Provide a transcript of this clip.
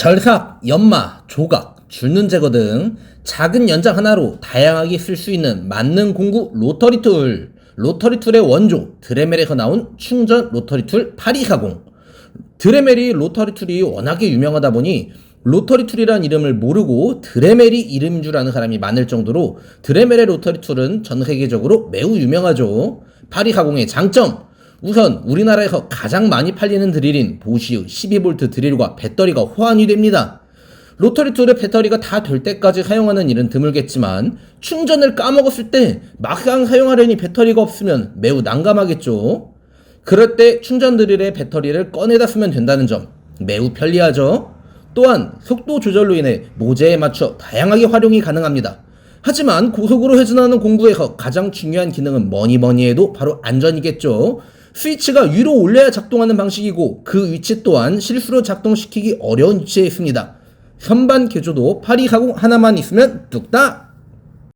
절삭, 연마, 조각, 줄눈 제거 등 작은 연장 하나로 다양하게 쓸 수 있는 만능 공구 로터리 툴. 로터리 툴의 원조 드레멜에서 나온 충전 로터리 툴 8240. 드레멜이 로터리 툴이 워낙에 유명하다 보니 로터리 툴이란 이름을 모르고 드레멜이 이름인 줄 아는 사람이 많을 정도로 드레멜의 로터리 툴은 전 세계적으로 매우 유명하죠. 8240의 장점. 우선 우리나라에서 가장 많이 팔리는 드릴인 보시의 12V 드릴과 배터리가 호환이 됩니다. 로터리 툴의 배터리가 다 될 때까지 사용하는 일은 드물겠지만 충전을 까먹었을 때 막상 사용하려니 배터리가 없으면 매우 난감하겠죠. 그럴 때 충전 드릴의 배터리를 꺼내다 쓰면 된다는 점 매우 편리하죠. 또한 속도 조절로 인해 모재에 맞춰 다양하게 활용이 가능합니다. 하지만 고속으로 회전하는 공구에서 가장 중요한 기능은 뭐니 뭐니 해도 바로 안전이겠죠. 스위치가 위로 올려야 작동하는 방식이고 그 위치 또한 실수로 작동시키기 어려운 위치에 있습니다. 선반 개조도 8240 하나만 있으면 뚝딱!